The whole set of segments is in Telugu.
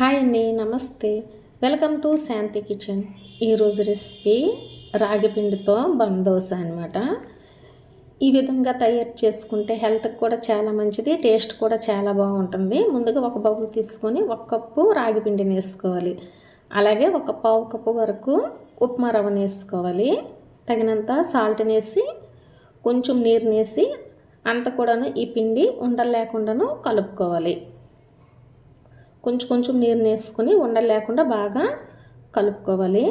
హాయ్ అండి నమస్తే. Welcome to Shanti kitchen. ఈరోజు రెసిపీ రాగిపిండితో బందోస అనమాట ఈ విధంగా తయారు చేసుకుంటే హెల్త్కి కూడా చాలా మంచిది టేస్ట్ కూడా చాలా బాగుంటుంది. ముందుగా ఒక బౌల్ తీసుకొని ఒక కప్పు రాగిపిండిని వేసుకోవాలి. అలాగే ఒక పావు కప్పు వరకు ఉప్మా రవ్వని వేసుకోవాలి. తగినంత సాల్ట్ని వేసి కొంచెం నీరుని వేసి అంత కూడాను ఈ పిండి ఉండలేకుండాను కలుపుకోవాలి. కొంచెం కొంచెం నీరు వేసుకొని ఉండలు లేకుండా బాగా కలుపుకోవాలి.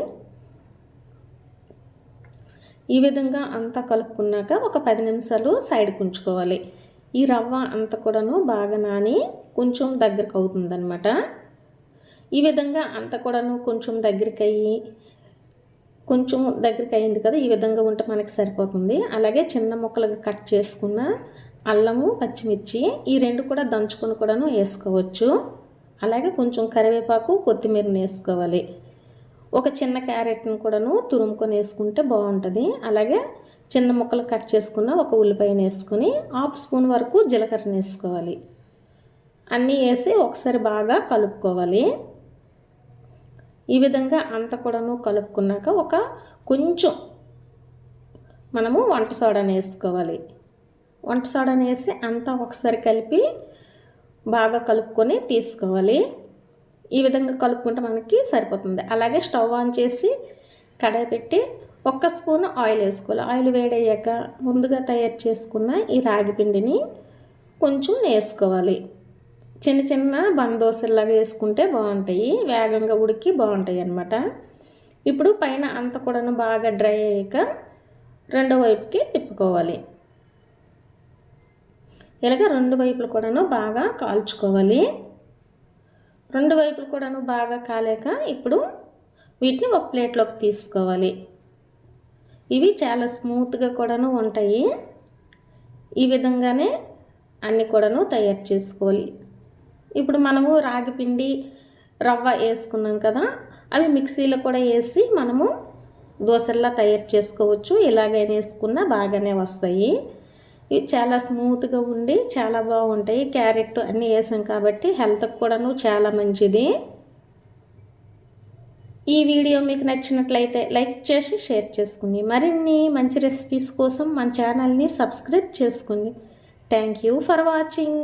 ఈ విధంగా అంతా కలుపుకున్నాక ఒక పది నిమిషాలు సైడ్కి ఉంచుకోవాలి ఈ రవ్వ అంతా కూడాను బాగా నాని కొంచెం దగ్గరకు అవుతుందన్నమాట. ఈ విధంగా అంత కూడాను కొంచెం దగ్గరికి అయ్యి కొంచెం దగ్గరికి అయింది కదా ఈ విధంగా ఉంటే మనకి సరిపోతుంది. అలాగే చిన్న ముక్కలుగా కట్ చేసుకున్న అల్లము పచ్చిమిర్చి ఈ రెండు కూడా దంచుకొని కూడాను వేసుకోవచ్చు. అలాగే కొంచెం కరివేపాకు కొత్తిమీరని వేసుకోవాలి ఒక చిన్న క్యారెట్ని కూడాను తురుముకొని వేసుకుంటే బాగుంటుంది. అలాగే చిన్న ముక్కలు కట్ చేసుకున్న ఒక ఉల్లిపాయని వేసుకొని హాఫ్ స్పూన్ వరకు జీలకర్రని వేసుకోవాలి అన్నీ వేసి ఒకసారి బాగా కలుపుకోవాలి. ఈ విధంగా అంత కూడాను కలుపుకున్నాక ఒక కొంచెం మనము వంట సోడాని వేసుకోవాలి వంట సోడాని వేసి అంతా ఒకసారి కలిపి బాగా కలుపుకొని తీసుకోవాలి. ఈ విధంగా కలుపుకుంటే మనకి సరిపోతుంది. అలాగే స్టవ్ ఆన్ చేసి కడాయి పెట్టి ఒక్క స్పూన్ ఆయిల్ వేసుకోవాలి. ఆయిల్ వేడయ్యాక ముందుగా తయారు చేసుకున్న ఈ రాగి పిండిని కొంచెం వేసుకోవాలి. చిన్న చిన్న బందోసల్లాగా వేసుకుంటే బాగుంటాయి. వేగంగా ఉడికి బాగుంటాయి అన్నమాట. ఇప్పుడు పైన అంత కూడా బాగా డ్రై అయ్యాక రెండో వైపుకి తిప్పుకోవాలి. ఇలాగ రెండు వైపులు కూడాను బాగా కాల్చుకోవాలి. రెండు వైపులు కూడాను బాగా కాలేక ఇప్పుడు వీటిని ఒక ప్లేట్లోకి తీసుకోవాలి. ఇవి చాలా స్మూత్గా కూడాను ఉంటాయి. ఈ విధంగానే అన్ని కూడాను తయారు చేసుకోవాలి. ఇప్పుడు మనము రాగి పిండి రవ్వ వేసుకున్నాం కదా అవి మిక్సీలో కూడా వేసి మనము దోశల్లా తయారు చేసుకోవచ్చు. ఇలాగైనా వేసుకున్నా బాగానే వస్తాయి. ఇవి చాలా స్మూత్గా ఉండి చాలా బాగుంటాయి. క్యారెట్ అన్నీ వేసాం కాబట్టి హెల్త్కి కూడాను చాలా మంచిది. ఈ వీడియో మీకు నచ్చినట్లయితే లైక్ చేసి షేర్ చేసుకుని మరిన్ని మంచి రెసిపీస్ కోసం మన ఛానల్ని సబ్స్క్రైబ్ చేసుకోండి థ్యాంక్ యూ ఫర్ వాచింగ్